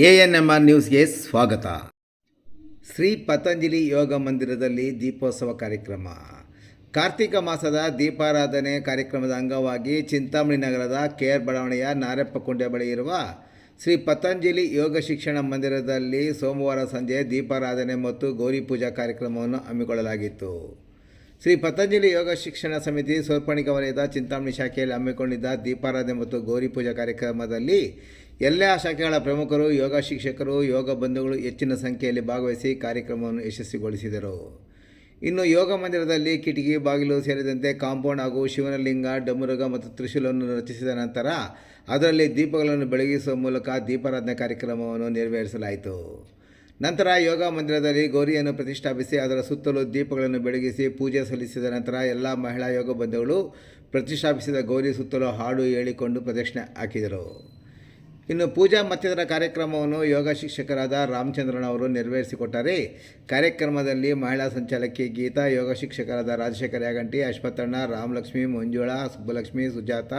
A N M R ನ್ಯೂಸ್ಗೆ ಸ್ವಾಗತ. ಶ್ರೀ ಪತಂಜಲಿ ಯೋಗ ಮಂದಿರದಲ್ಲಿ ದೀಪೋತ್ಸವ ಕಾರ್ಯಕ್ರಮ. ಕಾರ್ತಿಕ ಮಾಸದ ದೀಪಾರಾಧನೆ ಕಾರ್ಯಕ್ರಮದ ಅಂಗವಾಗಿ ಚಿಂತಾಮಣಿ ನಗರದ ಕೇರ್ ಬಡಾವಣೆಯ ನಾರೆಪ್ಪಕುಂಟೆ ಬಳಿ ಇರುವ ಶ್ರೀ ಪತಂಜಲಿ ಯೋಗ ಶಿಕ್ಷಣ ಮಂದಿರದಲ್ಲಿ ಸೋಮವಾರ ಸಂಜೆ ದೀಪಾರಾಧನೆ ಮತ್ತು ಗೌರಿ ಪೂಜಾ ಕಾರ್ಯಕ್ರಮವನ್ನು ಹಮ್ಮಿಕೊಳ್ಳಲಾಗಿತ್ತು. ಶ್ರೀ ಪತಂಜಲಿ ಯೋಗ ಶಿಕ್ಷಣ ಸಮಿತಿ ಸೋರ್ಪಣಿಕ ವಲಯದ ಚಿಂತಾಮಣಿ ಶಾಖೆಯಲ್ಲಿ ಹಮ್ಮಿಕೊಂಡಿದ್ದ ದೀಪಾರಾಧನೆ ಮತ್ತು ಗೌರಿ ಪೂಜಾ ಕಾರ್ಯಕ್ರಮದಲ್ಲಿ ಎಲ್ಲ ಶಾಖೆಗಳ ಪ್ರಮುಖರು, ಯೋಗ ಶಿಕ್ಷಕರು, ಯೋಗ ಬಂಧುಗಳು ಹೆಚ್ಚಿನ ಸಂಖ್ಯೆಯಲ್ಲಿ ಭಾಗವಹಿಸಿ ಕಾರ್ಯಕ್ರಮವನ್ನು ಯಶಸ್ವಿಗೊಳಿಸಿದರು. ಇನ್ನು ಯೋಗ ಮಂದಿರದಲ್ಲಿ ಕಿಟಕಿ, ಬಾಗಿಲು ಸೇರಿದಂತೆ ಕಾಂಪೌಂಡ್ ಹಾಗೂ ಶಿವನಲಿಂಗ, ಡಮರುಗ ಮತ್ತು ತ್ರಿಶೂಲವನ್ನು ರಚಿಸಿದ ನಂತರ ಅದರಲ್ಲಿ ದೀಪಗಳನ್ನು ಬೆಳಗಿಸುವ ಮೂಲಕ ದೀಪಾರಾಧನೆ ಕಾರ್ಯಕ್ರಮವನ್ನು ನೆರವೇರಿಸಲಾಯಿತು. ನಂತರ ಯೋಗ ಮಂದಿರದಲ್ಲಿ ಗೌರಿಯನ್ನು ಪ್ರತಿಷ್ಠಾಪಿಸಿ ಅದರ ಸುತ್ತಲೂ ದೀಪಗಳನ್ನು ಬೆಳಗಿಸಿ ಪೂಜೆ ಸಲ್ಲಿಸಿದ ನಂತರ ಎಲ್ಲ ಮಹಿಳಾ ಯೋಗ ಬಂಧುಗಳು ಪ್ರತಿಷ್ಠಾಪಿಸಿದ ಗೌರಿ ಸುತ್ತಲೂ ಹಾಡು ಹೇಳಿಕೊಂಡು ಪ್ರದಕ್ಷಿಣೆ ಹಾಕಿದರು. ಇನ್ನು ಪೂಜಾ ಮತ್ತಿತರ ಕಾರ್ಯಕ್ರಮವನ್ನು ಯೋಗ ಶಿಕ್ಷಕರಾದ ರಾಮಚಂದ್ರನ್ ಅವರು ನೆರವೇರಿಸಿಕೊಟ್ಟರೆ. ಕಾರ್ಯಕ್ರಮದಲ್ಲಿ ಮಹಿಳಾ ಸಂಚಾಲಕಿ ಗೀತಾ, ಯೋಗ ಶಿಕ್ಷಕರಾದ ರಾಜಶೇಖರ ಯಾಗಂಟಿ, ಅಶ್ವತ್ಥಣ್ಣ, ರಾಮಲಕ್ಷ್ಮಿ, ಮಂಜುಳಾ, ಸುಬ್ಬಲಕ್ಷ್ಮಿ, ಸುಜಾತ,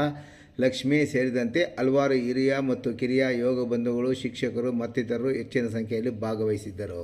ಲಕ್ಷ್ಮಿ ಸೇರಿದಂತೆ ಹಲವಾರು ಹಿರಿಯ ಮತ್ತು ಕಿರಿಯ ಯೋಗ ಬಂಧುಗಳು, ಶಿಕ್ಷಕರು ಮತ್ತಿತರರು ಹೆಚ್ಚಿನ ಸಂಖ್ಯೆಯಲ್ಲಿ ಭಾಗವಹಿಸಿದ್ದರು.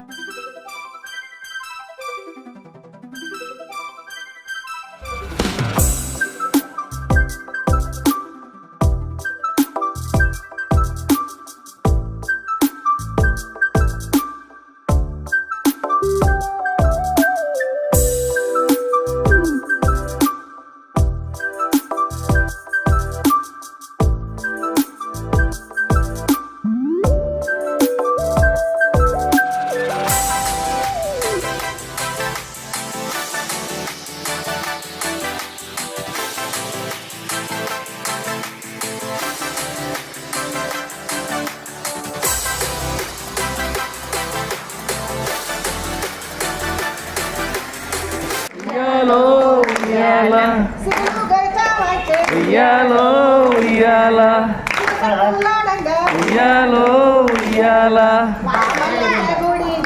ఉయ్యాలో ఉయ్యాల ఉయ్యాలో ఉయ్యాల ఉయ్యాలో ఉయ్యాల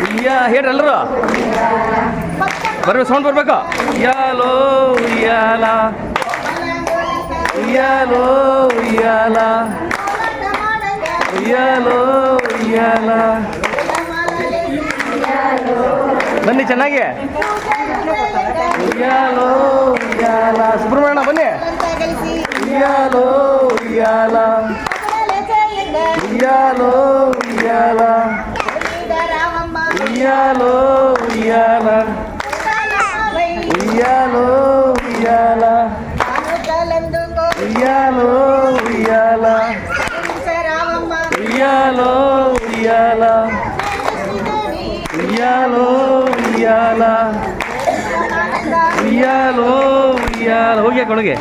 ಉಯ್ಯಾ ಹೇಳ್ರಿ ಎಲ್ಲರೂ ಬರ್ಬೇಕು ಸೌಂಡ್ ಬರ್ಬೇಕು ಉಯ್ಯಾಲೋ ಉಯ್ಯಾಲ ಉಯ್ಯಾಲೋ ಉಯ್ಯಾಲ ಉಯ್ಯಾಲೋ ಉಯ್ಯಾಲ ಬನ್ನಿ ಚೆನ್ನಾಗಿ ಉಯ್ಯಾಲೋ ಉಯ್ಯಾಲ ಸುಬ್ರಹ್ಮಣ್ಯ ಬನ್ನಿ ಉಯ್ಯಾಲೋ ಉಯ್ಯಾಲ ಉಯ್ಯಾಲೋ ಉಯ್ಯಾಲ ఉయ్యాలో ఉయ్యాల ఉయ్యాలో ఉయ్యాల ఉయ్యాలో ఉయ్యాల ಹೋಗಿ ಕೊಳಗೆ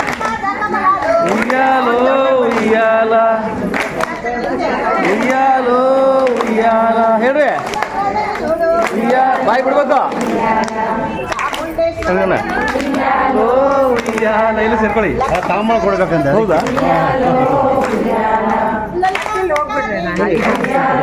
ఉయ్యాలో ఉయ్యాల ఉయ్యాలో ఉయ్యాల ಹೇಳ್ರಿ ಉಯ್ಯಾ ಬಾಯಿ ಬಿಡ್ಬೇಕು ಹಂಗಣ್ಣ ಓ ಉಯ್ಯಾಲ ಇಲ್ಲಿ ಸೇರ್ಕೊಳ್ಳಿ ತಾಂಬಳ ಕೊಡ್ಬೇಕಂತ ಹೌದಾ ಚೆನ್ನಾಗಿತ್ತು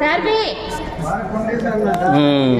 Sarbi. Hmm.